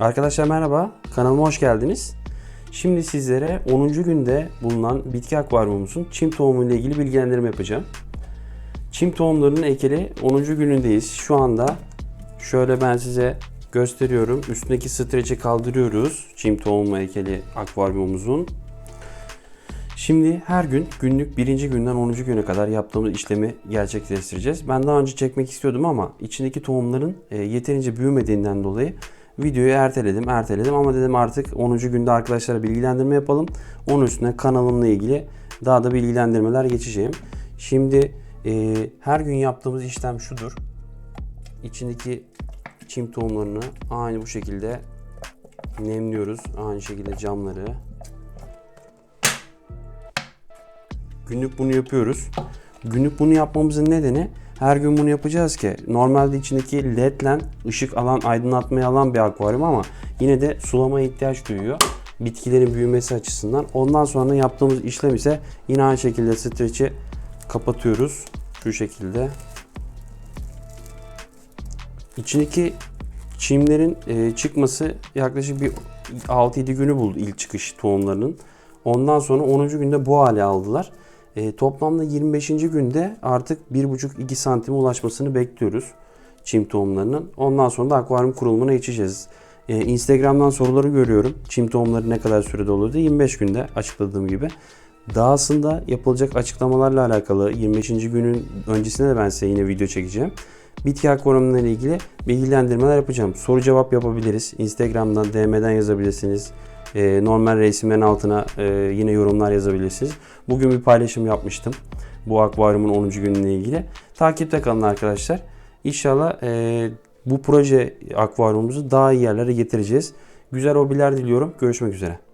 Arkadaşlar merhaba, kanalıma hoş geldiniz. Şimdi sizlere 10. günde bulunan bitki akvaryumumuzun çim tohumu ile ilgili bilgilendirme yapacağım. Çim tohumlarının ekeli 10. günündeyiz. Şu anda şöyle ben size gösteriyorum. Üstündeki streci kaldırıyoruz. Çim tohumu ekeli akvaryumumuzun. Şimdi her gün günlük birinci günden 10. güne kadar yaptığımız işlemi gerçekleştireceğiz. Ben daha önce çekmek istiyordum ama içindeki tohumların e, yeterince büyümediğinden dolayı videoyu erteledim, erteledim ama dedim artık 10. günde arkadaşlara bilgilendirme yapalım. Onun üstüne kanalımla ilgili daha da bilgilendirmeler geçeceğim. Şimdi e, her gün yaptığımız işlem şudur. İçindeki çim tohumlarını aynı bu şekilde nemliyoruz. Aynı şekilde camları. Günlük bunu yapıyoruz. Günlük bunu yapmamızın nedeni her gün bunu yapacağız ki normalde içindeki ledle ışık alan, aydınlatmayı alan bir akvaryum ama yine de sulamaya ihtiyaç duyuyor. Bitkilerin büyümesi açısından. Ondan sonra yaptığımız işlem ise yine aynı şekilde streç'i kapatıyoruz. Şu şekilde. İçindeki çimlerin e, çıkması yaklaşık bir 6-7 günü buldu ilk çıkış tohumlarının. Ondan sonra 10. günde bu hale aldılar. E, toplamda 25. günde artık 1,5-2 santime ulaşmasını bekliyoruz çim tohumlarının. Ondan sonra da akvaryum kurulumuna geçeceğiz. E, Instagram'dan soruları görüyorum. Çim tohumları ne kadar sürede olur diye 25 günde açıkladığım gibi. Dahasında yapılacak açıklamalarla alakalı 25. günün öncesinde de ben size yine video çekeceğim. Bitki akvaryumla ile ilgili bilgilendirmeler yapacağım. Soru cevap yapabiliriz. Instagram'dan, DM'den yazabilirsiniz. Ee, normal resimlerin altına e, yine yorumlar yazabilirsiniz. Bugün bir paylaşım yapmıştım. Bu akvaryumun 10. günüyle ilgili. Takipte kalın arkadaşlar. İnşallah e, bu proje akvaryumumuzu daha iyi yerlere getireceğiz. Güzel hobiler diliyorum. Görüşmek üzere.